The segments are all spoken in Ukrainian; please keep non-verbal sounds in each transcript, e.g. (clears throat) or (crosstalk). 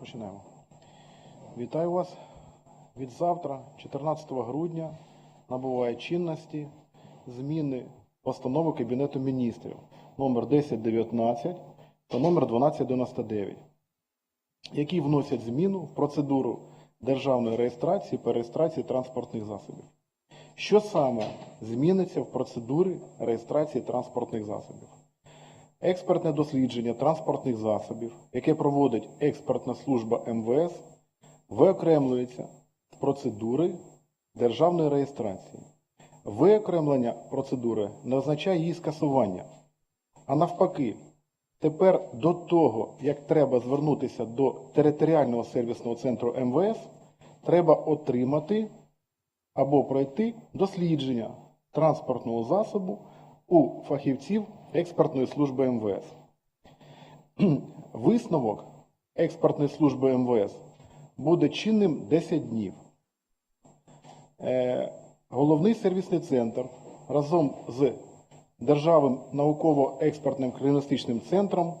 Починаємо. Вітаю вас. Від завтра, 14 грудня, набуває чинності зміни постанови Кабінету міністрів номер 1019 та номер 1299, які вносять зміну в процедуру державної реєстрації та реєстрації транспортних засобів. Що саме зміниться в процедурі реєстрації транспортних засобів? Експертне дослідження транспортних засобів, яке проводить експертна служба МВС, виокремлюється з процедури державної реєстрації. Виокремлення процедури не означає її скасування. А навпаки, тепер до того, як треба звернутися до територіального сервісного центру МВС, треба отримати або пройти дослідження транспортного засобу у фахівців експертної служби МВС. (clears throat) Висновок експертної служби МВС буде чинним 10 днів. Е, Головний сервісний центр разом з Державним науково-експертним криміналістичним центром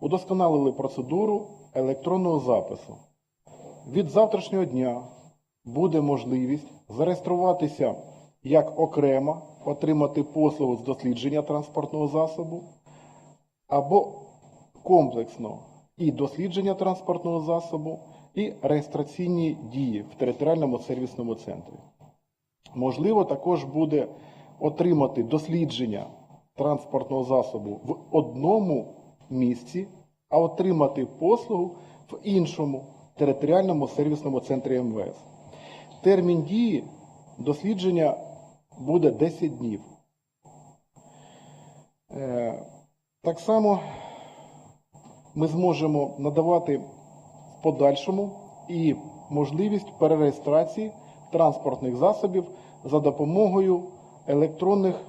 удосконалили процедуру електронного запису. Від завтрашнього дня буде можливість зареєструватися як окремо, отримати послугу з дослідження транспортного засобу, або комплексно і дослідження транспортного засобу, і реєстраційні дії в територіальному сервісному центрі. Можливо, також буде отримати дослідження транспортного засобу в одному місці, а отримати послугу в іншому територіальному сервісному центрі МВС. Термін дії дослідження буде 10 днів. Е, Так само ми зможемо надавати в подальшому і можливість перереєстрації транспортних засобів за допомогою електронних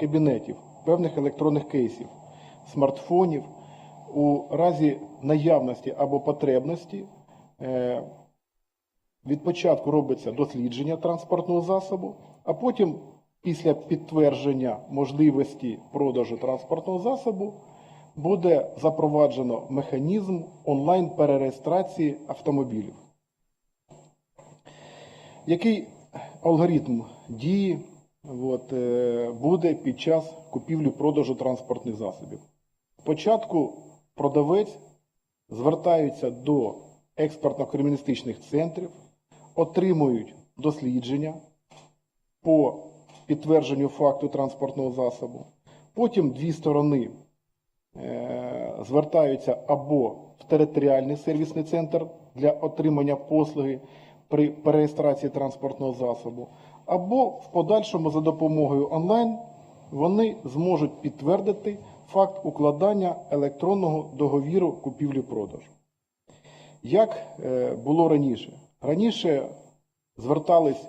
кабінетів, певних електронних кейсів, смартфонів у разі наявності або потребності. Від початку робиться дослідження транспортного засобу, а потім, після підтвердження можливості продажу транспортного засобу, буде запроваджено механізм онлайн-перереєстрації автомобілів. Який алгоритм дії от, е, буде під час купівлі-продажу транспортних засобів? Спочатку продавець звертається до експертно-криміналістичних центрів, отримують дослідження по підтвердженню факту транспортного засобу. Потім дві сторони е, звертаються або в територіальний сервісний центр для отримання послуги при перереєстрації транспортного засобу, або в подальшому за допомогою онлайн вони зможуть підтвердити факт укладання електронного договіру купівлі-продажу. Як е, було раніше? Раніше звертались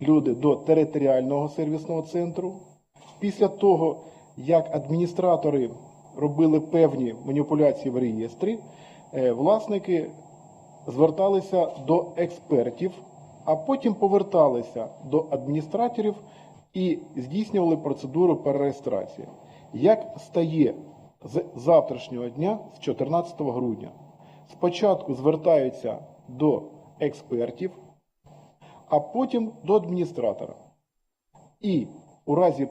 люди до територіального сервісного центру. Після того, як адміністратори робили певні маніпуляції в реєстрі, е, власники зверталися до експертів, а потім поверталися до адміністраторів і здійснювали процедуру перереєстрації. Як стає з завтрашнього дня, з 14 грудня? Спочатку звертаються до експертів, а потім до адміністратора. І у разі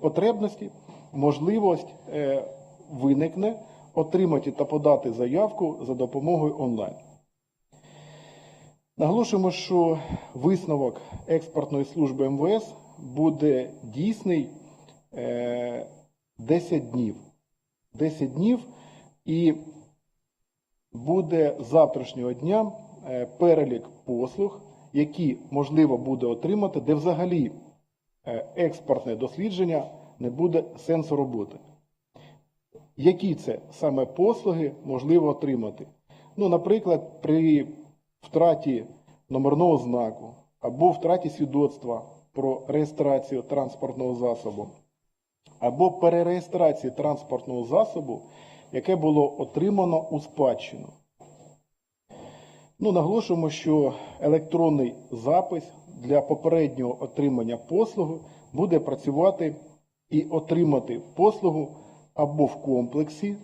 потребності можливість е, виникне отримати та подати заявку за допомогою онлайн. Наголошуємо, що висновок експортної служби МВС буде дійсний е, 10 днів. 10 днів і буде з завтрашнього дня е, перелік послуг, які можливо буде отримати, де взагалі е, експортне дослідження не буде сенсу роботи. Які це саме послуги можливо отримати? Ну, наприклад, при втраті номерного знаку або втраті свідоцтва про реєстрацію транспортного засобу, або перереєстрації транспортного засобу, яке було отримано у спадщину. Ну, наголошуємо, що електронний запис для попереднього отримання послуги буде працювати і отримати послугу або в комплексі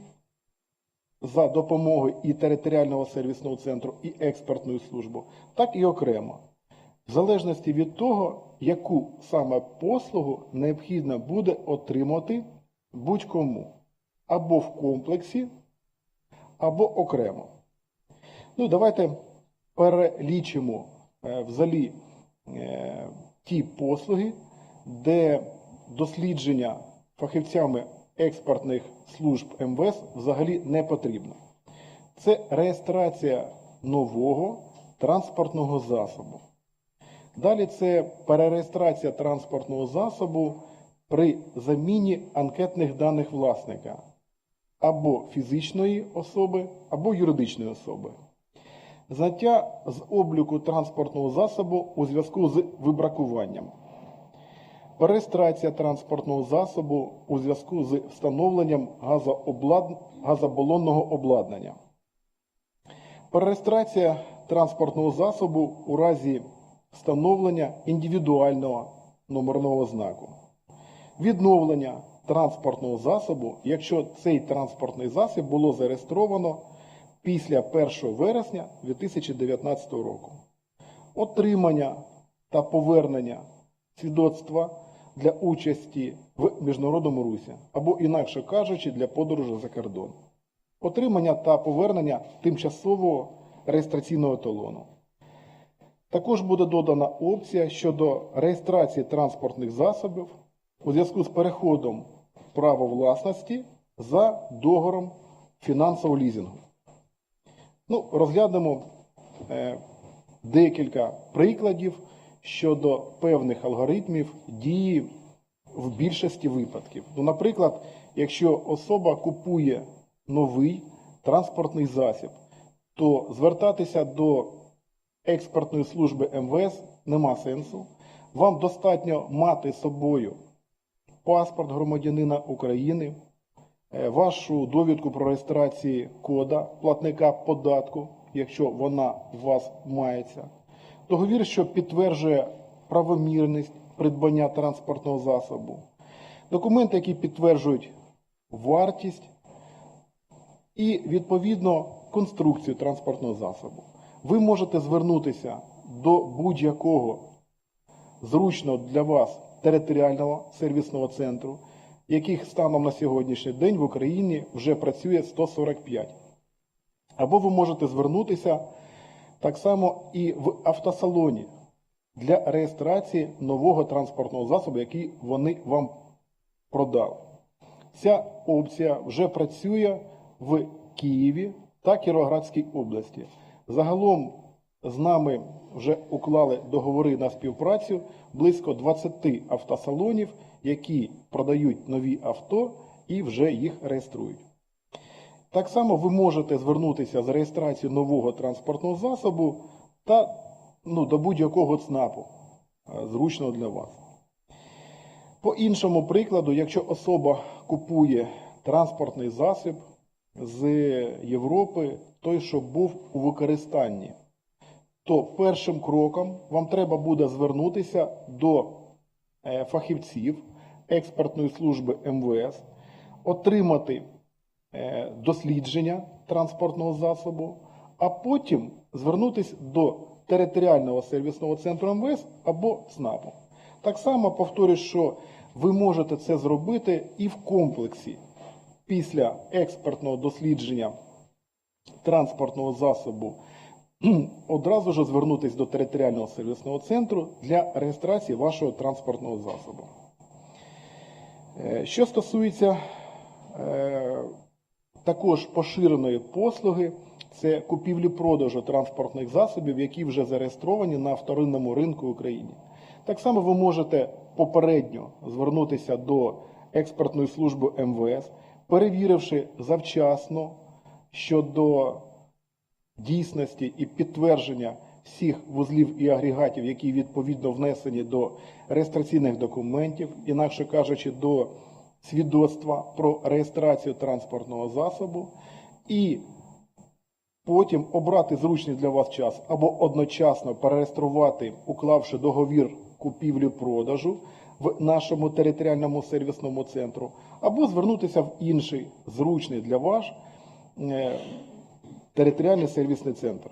за допомогою і територіального сервісного центру, і експертної служби, так і окремо. В залежності від того, яку саме послугу необхідно буде отримати будь-кому або в комплексі, або окремо. Ну, давайте перелічимо е, взагалі е, ті послуги, де дослідження фахівцями експертних служб МВС взагалі не потрібно. Це реєстрація нового транспортного засобу. Далі це перереєстрація транспортного засобу при заміні анкетних даних власника або фізичної особи, або юридичної особи. Зняття з обліку транспортного засобу у зв'язку з вибракуванням. Перереєстрація транспортного засобу у зв'язку з встановленням газооблад... газобалонного обладнання. Перереєстрація транспортного засобу у разі встановлення індивідуального номерного знаку. Відновлення транспортного засобу, якщо цей транспортний засіб було зареєстровано після 1 вересня 2019 року. Отримання та повернення свідоцтва для участі в міжнародному русі, або, інакше кажучи, для подорожі за кордон. Отримання та повернення тимчасового реєстраційного талону. Також буде додана опція щодо реєстрації транспортних засобів у зв'язку з переходом права власності за договором фінансового лізингу. Ну, розглянемо е, декілька прикладів щодо певних алгоритмів дії в більшості випадків. Ну, наприклад, якщо особа купує новий транспортний засіб, то звертатися до експертної служби МВС нема сенсу. Вам достатньо мати з собою паспорт громадянина України, вашу довідку про реєстрацію кода платника податку, якщо вона у вас мається, договір, що підтверджує правомірність придбання транспортного засобу, документи, які підтверджують вартість і відповідно конструкцію транспортного засобу. Ви можете звернутися до будь-якого зручного для вас територіального сервісного центру, яких станом на сьогоднішній день в Україні вже працює 145. Або ви можете звернутися так само і в автосалоні для реєстрації нового транспортного засобу, який вони вам продали. Ця опція вже працює в Києві та Кіровоградській області. Загалом з нами вже уклали договори на співпрацю близько 20 автосалонів, які продають нові авто і вже їх реєструють. Так само ви можете звернутися з реєстрацією нового транспортного засобу та ну, до будь-якого ЦНАПу, е, зручного для вас. По іншому прикладу, якщо особа купує транспортний засіб з Європи, той, що був у використанні, то першим кроком вам треба буде звернутися до е, фахівців експертної служби МВС, отримати е, дослідження транспортного засобу, а потім звернутися до територіального сервісного центру МВС або ЦНАПу. Так само повторюю, що ви можете це зробити і в комплексі після експертного дослідження транспортного засобу (clears throat) одразу ж звернутися до територіального сервісного центру для реєстрації вашого транспортного засобу. Е, Що стосується е, також поширеної послуги, це купівлі-продажу транспортних засобів, які вже зареєстровані на вторинному ринку України. Так само ви можете попередньо звернутися до експертної служби МВС, перевіривши завчасно щодо дійсності і підтвердження всіх вузлів і агрегатів, які відповідно внесені до реєстраційних документів, інакше кажучи, до свідоцтва про реєстрацію транспортного засобу, і потім обрати зручний для вас час або одночасно перереєструвати, уклавши договір купівлі-продажу в нашому територіальному сервісному центру, або звернутися в інший зручний для вас е, територіальний сервісний центр.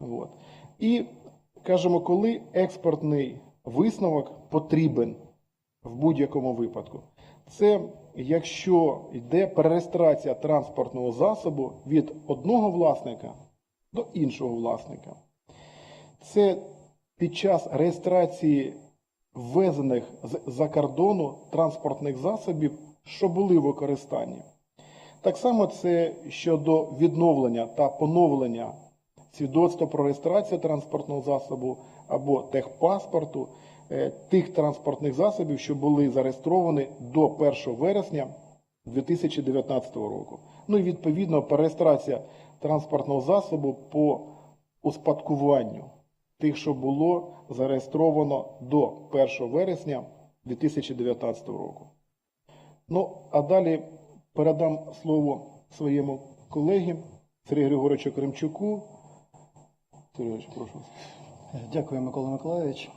От. І кажемо, коли експортний висновок потрібен в будь-якому випадку, це якщо йде перереєстрація транспортного засобу від одного власника до іншого власника. Це під час реєстрації ввезених з-за кордону транспортних засобів, що були в використанні. Так само це щодо відновлення та поновлення свідоцтва про реєстрацію транспортного засобу або техпаспорту е, тих транспортних засобів, що були зареєстровані до 1 вересня 2019 року. Ну і відповідно перереєстрація транспортного засобу по успадкуванню тих, що було зареєстровано до 1 вересня 2019 року. Ну, а далі передам слово своєму колегі Сергію Григоровичу Кремчуку. Сергій Григорович, прошу вас. Дякую, Микола Миколаївич.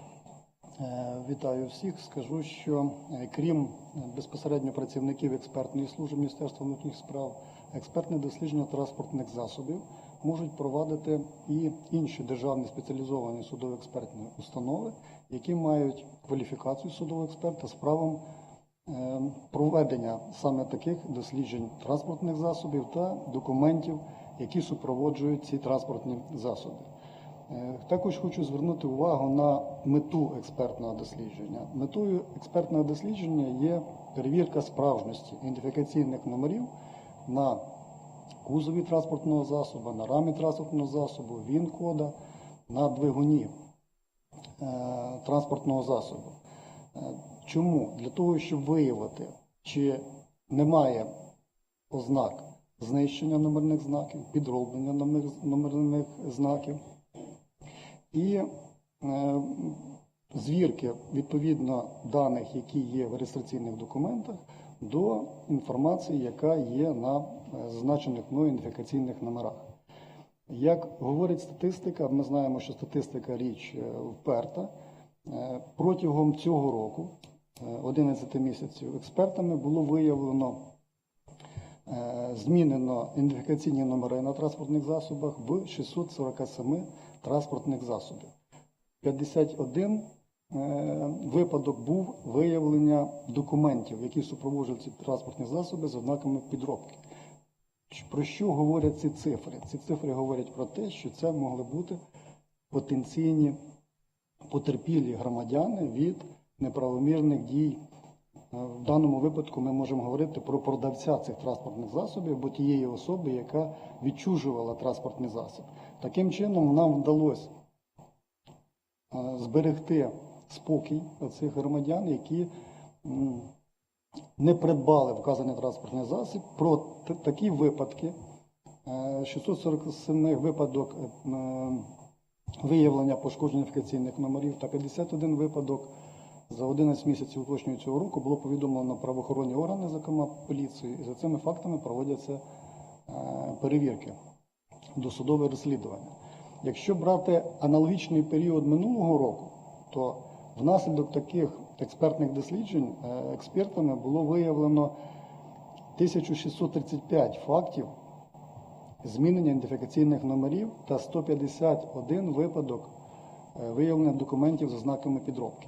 Е, Вітаю всіх. Скажу, що е, крім безпосередньо працівників експертної служби Міністерства внутрішніх справ, експертне дослідження транспортних засобів можуть провадити і інші державні спеціалізовані судово-експертні установи, які мають кваліфікацію судового експерта з правом е, проведення саме таких досліджень транспортних засобів та документів, які супроводжують ці транспортні засоби. Е, Також хочу звернути увагу на мету експертного дослідження. Метою експертного дослідження є перевірка справжності ідентифікаційних номерів на кузові транспортного засобу, на рамі транспортного засобу, ВІН-кода, на двигуні е, транспортного засобу. Е, Чому? Для того, щоб виявити, чи немає ознак знищення номерних знаків, підроблення номерних знаків і е, звірки відповідно даних, які є в реєстраційних документах, до інформації, яка є на е, зазначених мною ідентифікаційних номерах. Як говорить статистика, ми знаємо, що статистика річ е, вперта. Протягом цього року, е, 11 місяців, експертами було виявлено змінено ідентифікаційні номери на транспортних засобах в 647 транспортних засобів. 51 е, випадок був виявлення документів, які супроводжують ці транспортні засоби з ознаками підробки. Про що говорять ці цифри? Ці цифри говорять про те, що це могли бути потенційні потерпілі громадяни від неправомірних дій В даному випадку ми можемо говорити про продавця цих транспортних засобів або тієї особи, яка відчужувала транспортний засіб. Таким чином, нам вдалося е, зберегти спокій цих громадян, які не придбали вказаний транспортний засіб. Про такі випадки, е, 647 випадок е, виявлення пошкоджень ідентифікаційних номерів та 51 випадок за 11 місяців уточнюю цього року було повідомлено правоохоронні органи, зокрема поліцію, і за цими фактами проводяться е, перевірки, досудове розслідування. Якщо брати аналогічний період минулого року, то внаслідок таких експертних досліджень е, експертами було виявлено 1635 фактів змінення ідентифікаційних номерів та 151 випадок е, виявлення документів з ознаками підробки.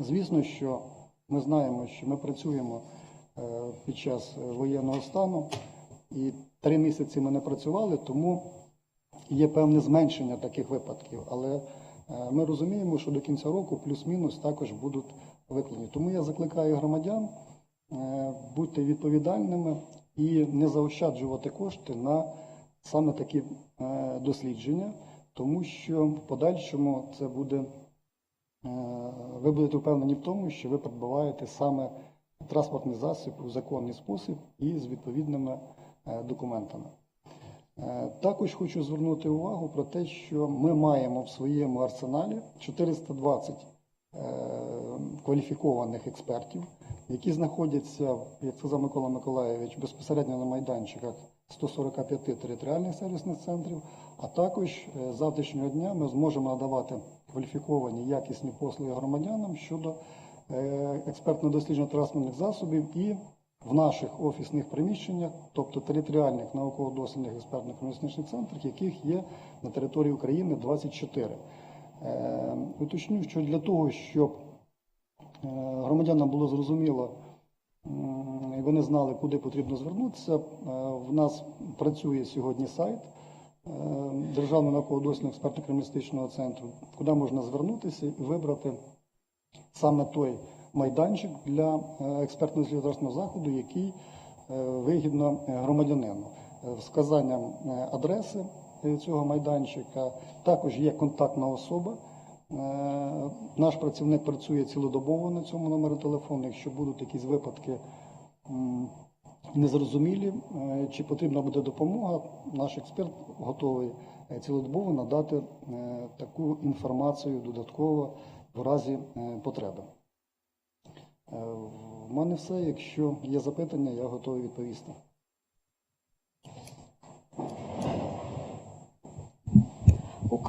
Звісно, що ми знаємо, що ми працюємо е, під час воєнного стану, і три місяці ми не працювали, тому є певне зменшення таких випадків. Але е, ми розуміємо, що до кінця року плюс-мінус також будуть викладені. Тому я закликаю громадян е, бути відповідальними і не заощаджувати кошти на саме такі дослідження, тому що в подальшому це буде. Е, ви будете впевнені в тому, що ви придбаваєте саме транспортний засіб у законний спосіб і з відповідними е, документами. Е, Також хочу звернути увагу про те, що ми маємо в своєму арсеналі 420 е, кваліфікованих експертів, які знаходяться, як сказав Микола Миколаєвич, безпосередньо на майданчиках 145 територіальних сервісних центрів, а також завтрашнього дня ми зможемо надавати кваліфіковані якісні послуги громадянам щодо е, експертно дослідження транспортних засобів і в наших офісних приміщеннях, тобто територіальних науково-дослідних експертних комуністичних центрах, яких є на території України 24. Е, Уточню, що для того, щоб е, громадянам було зрозуміло, і вони знали, куди потрібно звернутися, в нас працює сьогодні сайт Державного науково-дослідного експертно-криміналістичного центру, куди можна звернутися і вибрати саме той майданчик для е, експертно-дослідного заходу, який е, вигідно е, громадянину. Е, Вказанням е, адреси е, цього майданчика також є контактна особа. Е, Наш працівник працює цілодобово на цьому номері телефону. Якщо будуть якісь випадки незрозумілі, е, чи потрібна буде допомога, наш експерт готовий е, цілодобово надати е, таку інформацію додатково в разі потреби. В мене все. Якщо є запитання, я готовий відповісти.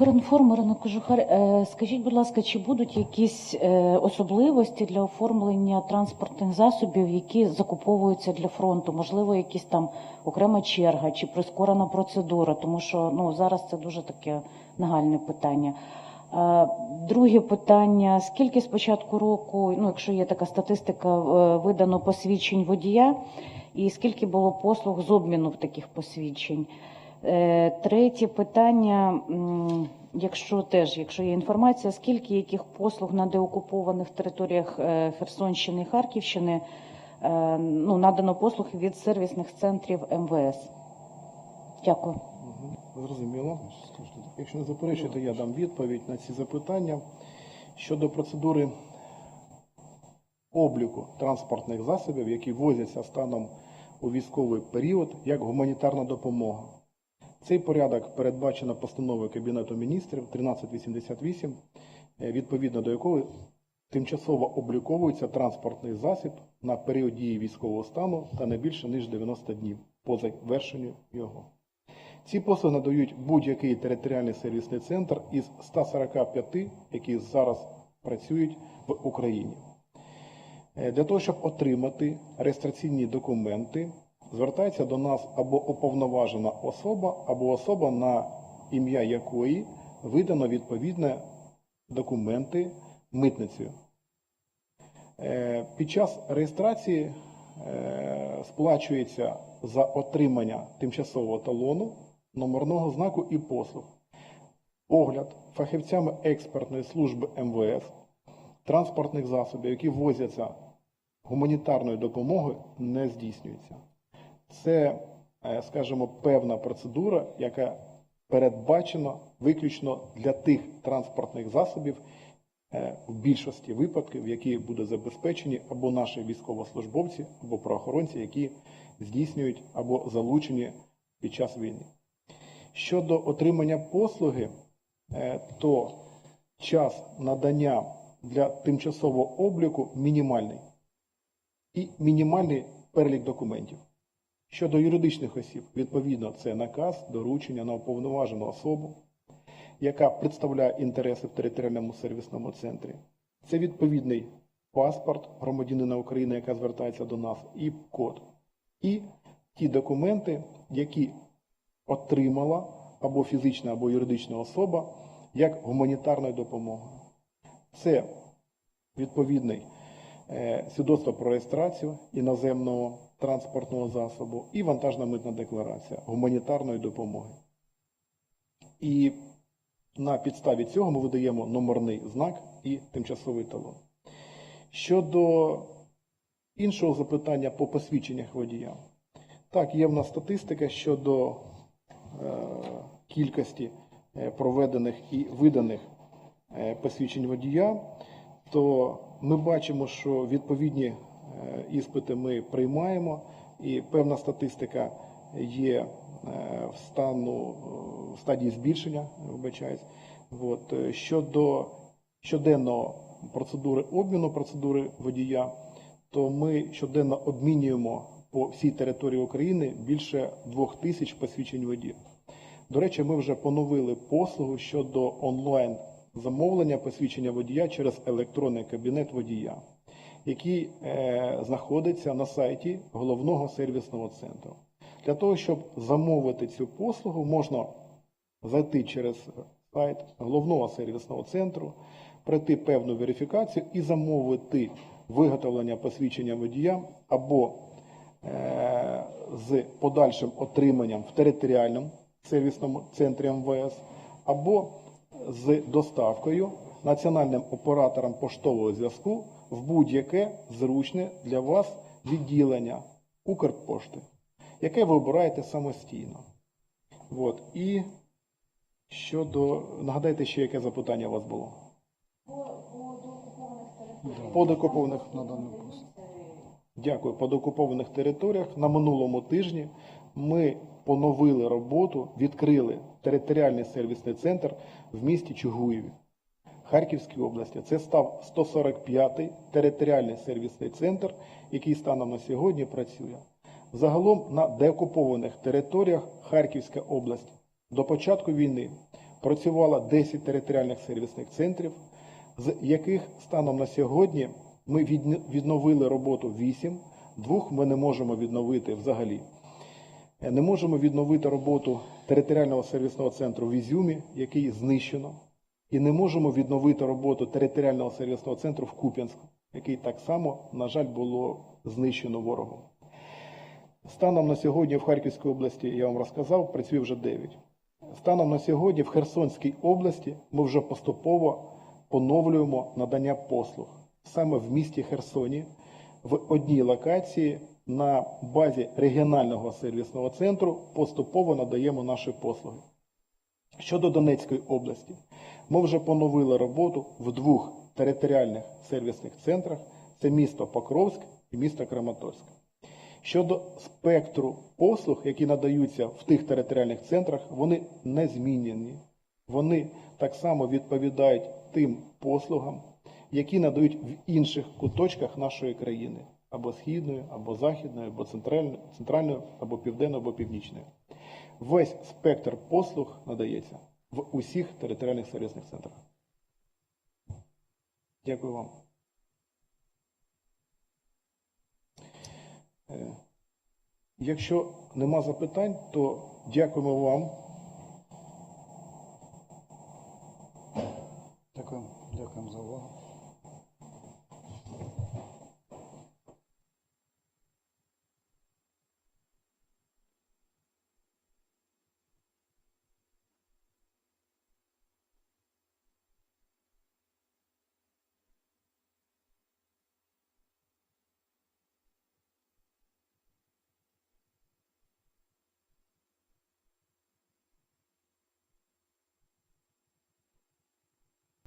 Укрінформ Ірина Кожухар, е, скажіть, будь ласка, чи будуть якісь е, особливості для оформлення транспортних засобів, які закуповуються для фронту? Можливо, якісь там окрема черга чи прискорена процедура, тому що ну зараз це дуже таке нагальне питання. Друге питання: скільки з початку року, ну якщо є така статистика, е, видано посвідчень водія, і скільки було послуг з обміну таких посвідчень? Е, Третє питання, якщо теж, якщо є інформація, скільки яких послуг на деокупованих територіях е, Херсонщини і Харківщини е, ну, надано послуг від сервісних центрів МВС? Дякую. Зрозуміло. Якщо не заперечуєте, я дам відповідь на ці запитання. Щодо процедури обліку транспортних засобів, які возяться станом у військовий період, як гуманітарна допомога. Цей порядок передбачено постановою Кабінету міністрів 1388, е, відповідно до якої тимчасово обліковується транспортний засіб на період дії військового стану та не більше ніж 90 днів по завершенню його. Ці послуги надають будь-який територіальний сервісний центр із 145, які зараз працюють в Україні. Е, Для того, щоб отримати реєстраційні документи, звертається до нас або уповноважена особа, або особа, на ім'я якої видано відповідні документи митницею. Під час реєстрації е, сплачується за отримання тимчасового талону, номерного знаку і послуг. Огляд фахівцями експертної служби МВС транспортних засобів, які возяться гуманітарною допомогою, не здійснюється. Це, е, скажімо, певна процедура, яка передбачена виключно для тих транспортних засобів, е, в більшості випадків, які будуть забезпечені або наші військовослужбовці, або правоохоронці, які здійснюють або залучені під час війни. Щодо отримання послуги, е, то час надання для тимчасового обліку мінімальний і мінімальний перелік документів. Щодо юридичних осіб, відповідно, це наказ, доручення на уповноважену особу, яка представляє інтереси в територіальному сервісному центрі. Це відповідний паспорт громадянина України, яка звертається до нас, і код. І ті документи, які отримала або фізична, або юридична особа як гуманітарною допомогою. Це відповідний е, свідоцтво про реєстрацію іноземного транспортного засобу і вантажна митна декларація гуманітарної допомоги. І на підставі цього ми видаємо номерний знак і тимчасовий талон. Щодо іншого запитання по посвідченнях водія. Так, є в нас статистика щодо е, кількості е, проведених і виданих е, посвідчень водія, то ми бачимо, що відповідні іспити ми приймаємо, і певна статистика є е, в, стану, е, в стадії збільшення, вибачаюсь. От, е, щодо щоденного процедури обміну процедури водія, то ми щоденно обмінюємо по всій території України більше двох тисяч посвідчень водія. До речі, ми вже поновили послугу щодо онлайн замовлення посвідчення водія через електронний кабінет водія. Який е, знаходиться на сайті головного сервісного центру. Для того, щоб замовити цю послугу, можна зайти через сайт головного сервісного центру, пройти певну верифікацію і замовити виготовлення посвідчення водія або е, з подальшим отриманням в територіальному сервісному центрі МВС, або з доставкою національним оператором поштового зв'язку в будь-яке зручне для вас відділення Укрпошти, яке ви обираєте самостійно. От. І щодо. Нагадайте ще, яке запитання у вас було? По докупованих на даний вопрос. Дякую. По деокупованих територіях на минулому тижні ми поновили роботу, відкрили територіальний сервісний центр в місті Чугуєві, Харківській області. Це став 145-й територіальний сервісний центр, який станом на сьогодні працює. Загалом на деокупованих територіях Харківська область до початку війни працювало 10 територіальних сервісних центрів, з яких станом на сьогодні ми відновили роботу 8, двох ми не можемо відновити взагалі. Не можемо відновити роботу територіального сервісного центру в Ізюмі, який знищено, і не можемо відновити роботу територіального сервісного центру в Куп'янську, який так само, на жаль, було знищено ворогом. Станом на сьогодні в Харківській області, я вам розказав, працює вже 9. Станом на сьогодні в Херсонській області ми вже поступово поновлюємо надання послуг. Саме в місті Херсоні в одній локації на базі регіонального сервісного центру поступово надаємо наші послуги. Щодо Донецької області, ми вже поновили роботу в двох територіальних сервісних центрах: це місто Покровськ і місто Краматорськ. Щодо спектру послуг, які надаються в тих територіальних центрах, вони не змінені. Вони так само відповідають тим послугам, які надають в інших куточках нашої країни, або східної, або західної, або центральної, центральної, або південної, або північної. Весь спектр послуг надається в усіх територіальних сервісних центрах. Дякую вам. Е, Якщо нема запитань, то дякуємо вам.